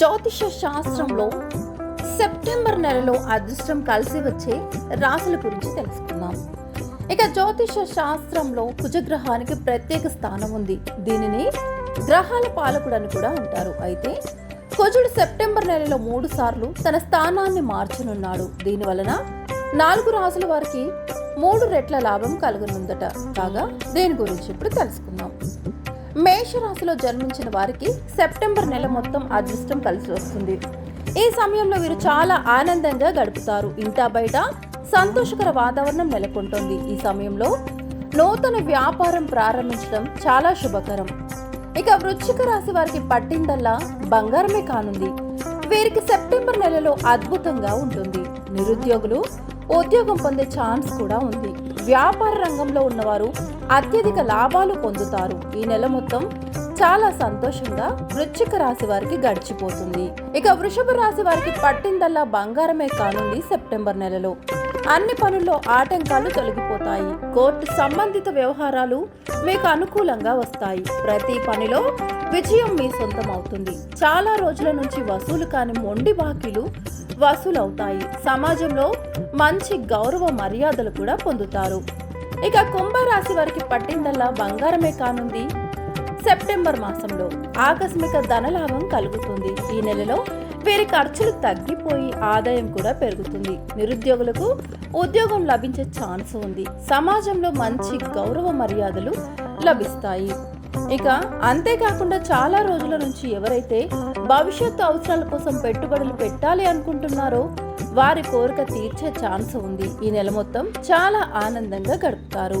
జ్యోతిష శాస్త్రంలో సెప్టెంబర్ నెలలో అదృష్టం కలిసి వచ్చే రాశుల గురించి తెలుసుకుందాం. ఇక జ్యోతిష శాస్త్రంలో కుజగ్రహానికి ప్రత్యేక స్థానం ఉంది. దీనిని గ్రహాల పాలకుడు అని కూడా అంటారు. అయితే కుజుడు సెప్టెంబర్ నెలలో మూడు సార్లు తన స్థానాన్ని మార్చనున్నాడు. దీని వలన నాలుగు రాసుల వారికి మూడు రెట్ల లాభం కలుగునుందట. కాగా దేని గురించి ఇప్పుడు తెలుసుకుందాం. మేషరాశిలో జన్మించిన వారికి సెప్టెంబర్ నెల మొత్తం అదృష్టం కలిసి వస్తుంది. ఈ సమయంలో వీరు చాలా ఆనందంగా గడుపుతారు. ఇంటా బయట సంతోషకర వాతావరణం నెలకొంటుంది. ఈ సమయంలో నూతన వ్యాపారం ప్రారంభించడం చాలా శుభకరం. ఇక వృశ్చిక రాశి వారికి పట్టిందల్లా బంగారమే కానుంది. వీరికి సెప్టెంబర్ నెలలో అద్భుతంగా ఉంటుంది. నిరుద్యోగులు ఉద్యోగం పొందే ఛాన్స్ కూడా ఉంది. వ్యాపార రంగంలో ఉన్నవారు అత్యధిక లాభాలు పొందుతారు. ఈ నెల మొత్తం చాలా సంతోషంగా వృశ్చిక రాశి వారికి గడిచిపోతుంది. ఇక వృషభ రాశి వారికి పట్టిందల్లా బంగారమే కానుంది సెప్టెంబర్ నెలలో. అన్ని పనుల్లో ఆటంకాలు తొలగిపోతాయి. కోర్టు సంబంధిత వ్యవహారాలు మీకు అనుకూలంగా వస్తాయి. ప్రతి పనిలో విజయం మీ సొంతం అవుతుంది చాలా రోజుల నుంచి వసూలు కాని మొండి బాకీలు వసూలవుతాయి. సమాజంలో మంచి గౌరవ మర్యాదలు కూడా పొందుతారు. ఇక కుంభరాశి వారికి పట్టిందల్లా బంగారమే కానుంది. సెప్టెంబర్ మాసంలో ఆకస్మిక ధనలాభం కలుగుతుంది. ఈ నెలలో వీరి ఖర్చులు తగ్గిపోయి ఆదాయం కూడా పెరుగుతుంది. నిరుద్యోగులకు ఉద్యోగం లభించే ఛాన్స్ ఉంది. సమాజంలో మంచి గౌరవ మర్యాదలు లభిస్తాయి. ఇక అంతేకాకుండా చాలా రోజుల నుంచి ఎవరైతే భవిష్యత్తు అవసరాల కోసం పెట్టుబడులు పెట్టాలి అనుకుంటున్నారో వారి కోరిక తీర్చే ఛాన్స్ ఉంది. ఈ నెల మొత్తం చాలా ఆనందంగా గడుపుతారు.